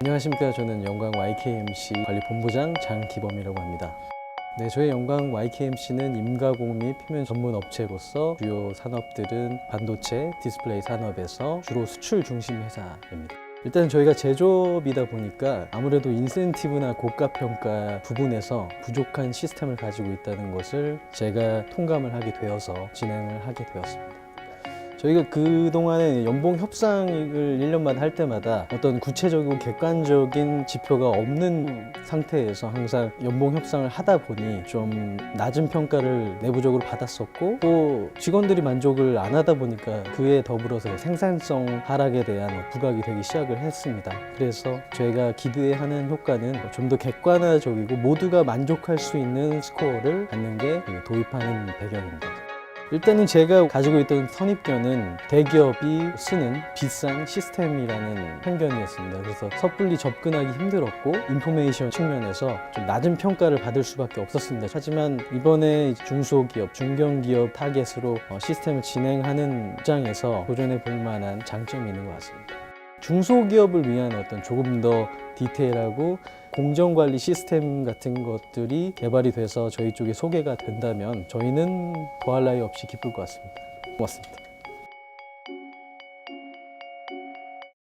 안녕하십니까. 저는 영광 YKMC 관리본부장 장기범이라고 합니다. 네, 저희 영광 YKMC는 임가공 및 표면 전문 업체로서 주요 산업들은 반도체, 디스플레이 산업에서 주로 수출 중심 회사입니다. 일단 저희가 제조업이다 보니까 아무래도 인센티브나 고가 평가 부분에서 부족한 시스템을 가지고 있다는 것을 제가 통감을 하게 되어서 진행을 하게 되었습니다. 저희가 그동안에 연봉 협상을 1년마다 할 때마다 어떤 구체적이고 객관적인 지표가 없는 상태에서 항상 연봉 협상을 하다 보니 좀 낮은 평가를 내부적으로 받았었고 또 직원들이 만족을 안 하다 보니까 그에 더불어서 생산성 하락에 대한 부각이 되기 시작을 했습니다. 그래서 저희가 기대하는 효과는 좀 더 객관화적이고 모두가 만족할 수 있는 스코어를 갖는 게 도입하는 배경입니다. 일단은 제가 가지고 있던 선입견은 대기업이 쓰는 비싼 시스템이라는 편견이었습니다. 그래서 섣불리 접근하기 힘들었고 인포메이션 측면에서 좀 낮은 평가를 받을 수밖에 없었습니다. 하지만 이번에 중소기업, 중견기업 타겟으로 어, 시스템을 진행하는 입장에서 도전해 볼 만한 장점이 있는 것 같습니다. 중소기업을 위한 어떤 조금 더 디테일하고 공정관리 시스템 같은 것들이 개발이 돼서 저희 쪽에 소개가 된다면 저희는 더할 나위 없이 기쁠 것 같습니다. 고맙습니다.